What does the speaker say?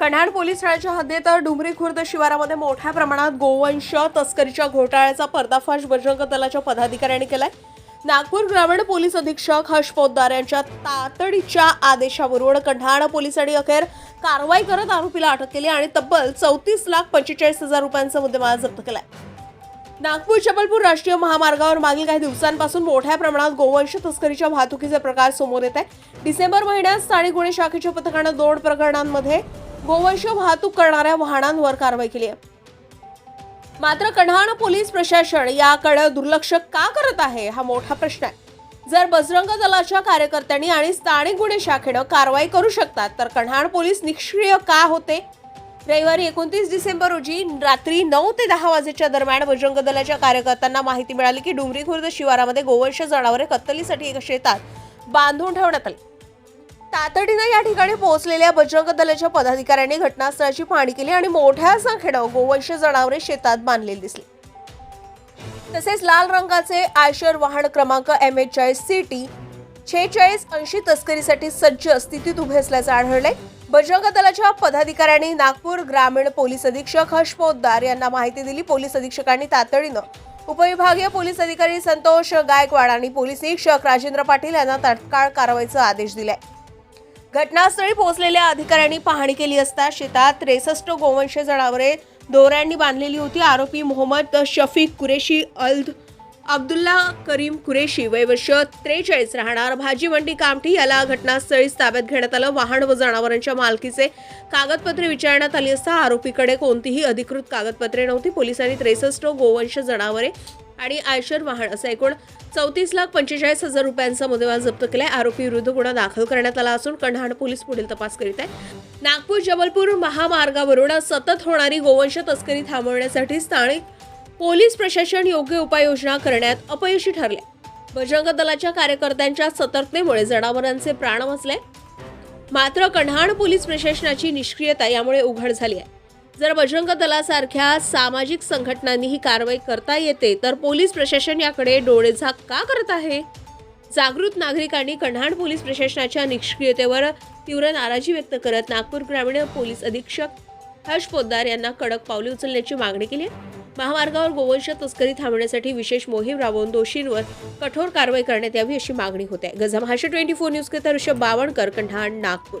कन्हाड police ठाण्याच्या हद्दीत डुमरी खुर्द शिवारामध्ये मोठ्या प्रमाणात गोवंश तस्करीच्या घोटाळ्याचा पर्दाफाश बजरंग दलाच्या पदाधिकाऱ्यांनी केलाय. नागपूर ग्रामीण पोलीस अधीक्षक हर्ष पोद्दार यांच्या तातडीच्या आदेशावरून कन्हाड पोलिसांनी अखेर कारवाई करत आरोपीला अटक केली आणि तब्बल चौतीस लाख पंचेचाळीस हजार रुपयांचा मुद्देमाल जप्त केलाय. नागपूर जबलपूर राष्ट्रीय महामार्गावर मागील काही दिवसांपासून मोठ्या प्रमाणात गोवंश तस्करीच्या वाहतुकीचे प्रकार समोर येत आहे डिसेंबर महिन्यात स्थानिक गुन्हे शाखेच्या पथकानं दोन प्रकरणांमध्ये गोवंश वाहतूक करणाऱ्या वाहनांवर कारवाई केली आहे. मात्र कन्हाण पोलीस प्रशासन याकडे दुर्लक्ष का करत आहे हा मोठा प्रश्न आहे. जर बजरंग दलाच्या कार्यकर्त्यांनी आणि स्थानिक गुन्हे शाखेनं कारवाई करू शकतात तर कन्हाण पोलीस निष्क्रिय का होते? रविवारी एकोणतीस डिसेंबर रोजी रात्री नऊ ते दहा वाजेच्या दरम्यान बजरंग दलाच्या कार्यकर्त्यांना माहिती मिळाली की डुंगरी खुर्द शिवारामध्ये गोवंश जनावरे कत्तलीसाठी एका शेतात बांधून ठेवण्यात आली. तातडीनं या ठिकाणी पोहोचलेल्या बजरंग दलाच्या पदाधिकाऱ्यांनी घटनास्थळाची पाहणी केली आणि मोठ्या संख्येनं गोवंश जनावरे शेतात बांधलेली दिसली. तसेच लाल रंगाचे आयशर वाहन क्रमांक एम एच चाळीस सी टी छेचाळीस ऐंशी तस्करीसाठी सज्ज स्थितीत उभे असल्याचं आढळले बजरंग दलाच्या पदाधिकाऱ्यांनी नागपूर ग्रामीण पोलीस अधीक्षक हर्ष पोद्दार यांना माहिती दिली. पोलीस अधीक्षकांनी तातडीनं उपविभागीय पोलीस अधिकारी संतोष गायकवाड आणि पोलीस निरीक्षक राजेंद्र पाटील यांना तात्काळ कारवाईचा आदेश दिलाय. घटनास्थळी पोहोचलेल्या अधिकाऱ्यांनी पाहणी केली असता शेतात त्रेसष्ट गोवंश जनावरे दोऱ्यांनी बांधलेली होती. आरोपी मोहम्मद शफीक कुरेशी अल्द अब्दुल्ला करीम कुरेशी वय वर्ष त्रेचाळीस राहणार. भाजी मंडी कामठी याला घटनास्थळीच ताब्यात घेण्यात आलं. वाहन व जनावरांच्या मालकीचे कागदपत्रे विचारण्यात आली असता आरोपीकडे कोणतीही अधिकृत कागदपत्रे नव्हती. पोलिसांनी त्रेसष्ट गोवंश जनावरे आणि आयशर वाहन असं एकूण चौतीस लाख पंचेचाळीस हजार रुपयांचा मुद्देमाल जप्त केलाय. आरोपी विरुद्ध गुन्हा दाखल करण्यात आला असून कन्हाड पोलीस पुढील तपास करीत आहे नागपूर जबलपूर महामार्गावरून सतत होणारी गोवंश तस्करी थांबवण्यासाठी स्थानिक पोलीस प्रशासन योग्य उपाययोजना करण्यात अपयशी ठरले बजरंग दलाच्या कार्यकर्त्यांच्या सतर्कतेमुळे जनावरांचे प्राण वाचले. मात्र कन्हाड पोलीस प्रशासनाची निष्क्रियता यामुळे उघड झाली आहे. जर बजरंग दलासारख्या सामाजिक संघटनांनी ही कारवाई करता येते तर पोलीस प्रशासन याकडे डोळेझाक का करत आहे? जागृत नागरिकांनी कन्हाड पोलीस प्रशासनाच्या निष्क्रियतेवर तीव्र नाराजी व्यक्त करत नागपूर ग्रामीण पोलीस अधीक्षक हर्ष पोद्दार यांना कडक पावले उचलण्याची मागणी केली आहे. महामार्गावर गोवंश तस्करी थांबवण्यासाठी विशेष मोहीम राबवून दोषींवर कठोर कारवाई करण्यात यावी अशी मागणी होते गजा महाराष्ट्र ट्वेंटी फोर न्यूज के ऋषभ बावणकर कन्हाड नागपूर.